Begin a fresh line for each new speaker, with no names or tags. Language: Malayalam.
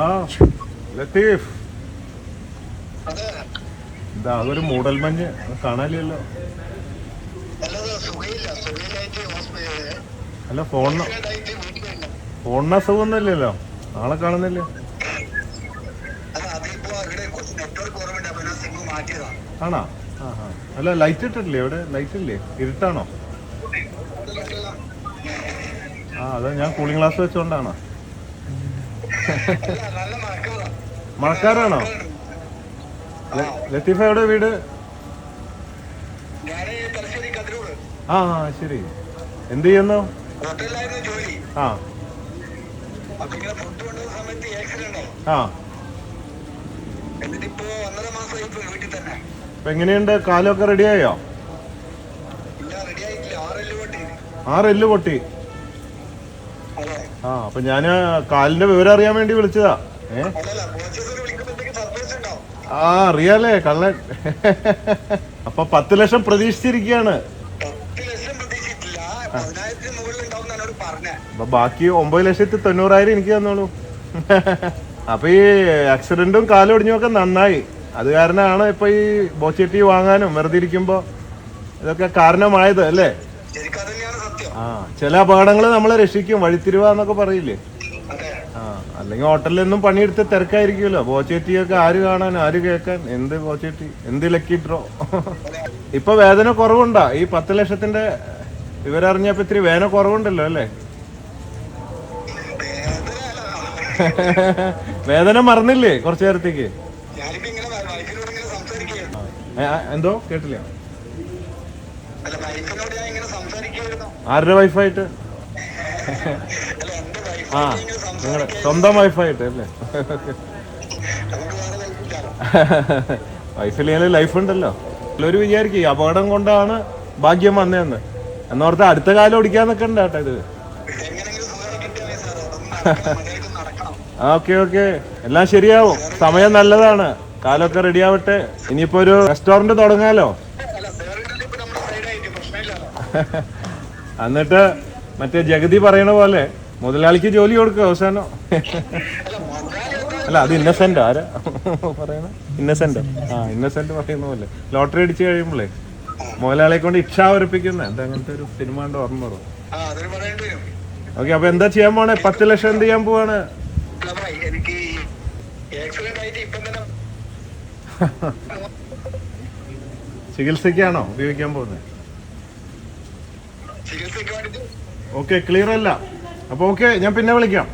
ആ ലത്തീഫ്. ഇതാ അതൊരു മൂടൽ മഞ്ഞ്. കാണാനില്ലല്ലോ. അല്ല ഫോണിന് ഫോണിന് അസുഖമൊന്നുമില്ലല്ലോ. നാളെ കാണുന്നില്ല? ആണോ? ആ അല്ല ലൈറ്റ് ഇട്ടിട്ടില്ലേ ഇവിടെ? ലൈറ്റ് ഇല്ലേ? ഇരുട്ടാണോ? ആ അതാ ഞാൻ കൂളിംഗ് ഗ്ലാസ് വെച്ചോണ്ടാണോ. മഴക്കാരാണോ ലത്തീഫ എവിടെ വീട്? ആ ശരി. എന്ത് ചെയ്യുന്നു? ആ. ആ. എങ്ങനെയുണ്ട്? കാലൊക്കെ റെഡിയായോ
ആറെല്ലാം കൊണ്ടി
ആറ് എല്ല് പൊട്ടി. ആ അപ്പൊ ഞാൻ കാലിന്റെ വിവരം അറിയാൻ വേണ്ടി വിളിച്ചതാ. ഏ? ആ അറിയാലേ കള്ളൻ. അപ്പൊ പത്ത് ലക്ഷം പ്രതീക്ഷിച്ചിരിക്കുകയാണ്. അപ്പൊ ബാക്കി ഒമ്പത് ലക്ഷത്തി തൊണ്ണൂറായിരം എനിക്ക് തന്നോളൂ. അപ്പൊ ഈ ആക്സിഡന്റും കാലൊടിഞ്ഞും ഒടിഞ്ഞൊക്കെ നന്നായി. അത് കാരണമാണ് ഇപ്പൊ ഈ ബോച്ചെട്ടി വാങ്ങാനും വെറുതെ ഇരിക്കുമ്പോ ഇതൊക്കെ കാരണമായത് അല്ലേ? ആ ചില അപകടങ്ങൾ നമ്മളെ രക്ഷിക്കും. വഴിത്തിരിവ എന്നൊക്കെ പറയില്ലേ? ആ അല്ലെങ്കിൽ ഹോട്ടലിലൊന്നും പണിയെടുത്ത് തിരക്കായിരിക്കുമല്ലോ. ബോച്ചേറ്റിയൊക്കെ ആര് കാണാൻ ആര് കേൾക്കാൻ? എന്ത് ബോച്ചേറ്റി? എന്ത് ലക്കി ഡ്രോ? ഇപ്പൊ വേദന കുറവുണ്ടാ? ഈ പത്ത് ലക്ഷത്തിന്റെ വിവരം അറിഞ്ഞപ്പോ ഇത്തിരി വേദന കുറവുണ്ടല്ലോ അല്ലേ?
വേദന
മറന്നില്ലേ കുറച്ചു നേരത്തേക്ക്? എന്തോ? കേട്ടില്ല
അല്ല വൈഫിനോട് ഞാൻ ഇങ്ങനെ സംസാരിക്കുകയായിരുന്നു
ആരുടെ വൈഫായിട്ട് ആ
നിങ്ങളെ
നിങ്ങളുടെ സ്വന്തം വൈഫായിട്ട് അല്ലേ? വൈഫിൽ ലൈഫ് ഉണ്ടല്ലോ. ഒരു വിചാരിക്കും അപകടം കൊണ്ടാണ് ഭാഗ്യം വന്നതെന്ന്. എന്നോർത്ത് അടുത്ത കാലം ഓടിക്കാൻ നിൽക്കണ്ട കേട്ടോ ഇത്. ഓക്കെ ഓക്കെ എല്ലാം ശരിയാവും. സമയം നല്ലതാണ്. കാലൊക്കെ റെഡിയാവട്ടെ ഇനിയിപ്പോ ഒരു റെസ്റ്റോറന്റ് തുടങ്ങാലോ? എന്നിട്ട് മറ്റേ ജഗതി പറയണ പോലെ മുതലാളിക്ക് ജോലി കൊടുക്കുക അവസാനം.
അല്ല
അത് ഇന്നസെന്റ് ആരാ പറയണ? ഇന്നസെന്റ് ആ ഇന്നസെന്റ് പറയുന്ന പോലെ. ലോട്ടറി അടിച്ചു കഴിയുമ്പോഴേ മുതലാളിയെ കൊണ്ട് ഇച്ഛ ഉറപ്പിക്കുന്ന. എന്താ അങ്ങനത്തെ ഒരു സിനിമ ഓർമ്മ വരും. ഓക്കെ അപ്പൊ എന്താ ചെയ്യാൻ പോണേ? പത്ത് ലക്ഷം എന്ത് ചെയ്യാൻ പോവാണ്?
എനിക്ക് ആക്സിഡന്റ് ആയിട്ട് ഇപ്പം തന്നെ
ചികിത്സയ്ക്കാണോ ഉപയോഗിക്കാൻ പോകുന്നത് ഓക്കെ ക്ലിയർ അല്ല. അപ്പോൾ ഓക്കെ ഞാൻ പിന്നെ വിളിക്കാം.